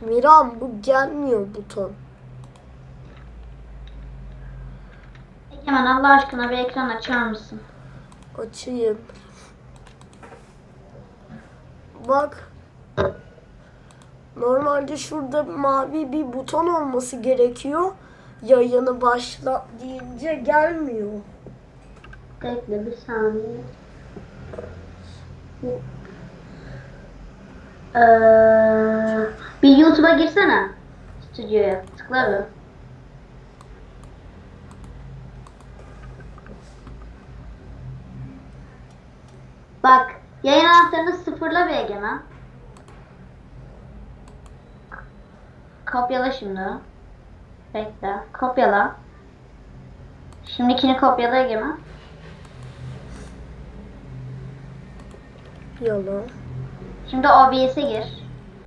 Miram bu gelmiyor buton. Egemen Allah aşkına bir ekran açar mısın? Açayım. Bak. Normalde şurada mavi bir buton olması gerekiyor. Yayını başla deyince gelmiyor. Bekle bir saniye. Ee, bir YouTube'a girsene. Stüdyoya. Tıkla bir. Bak. Yayın anahtarını sıfırla bir Egemen. Kopyala şimdi. Bekle. Kopyala. Şimdikini kopyala Egemen. Yalan. Şimdi OBS'e gir.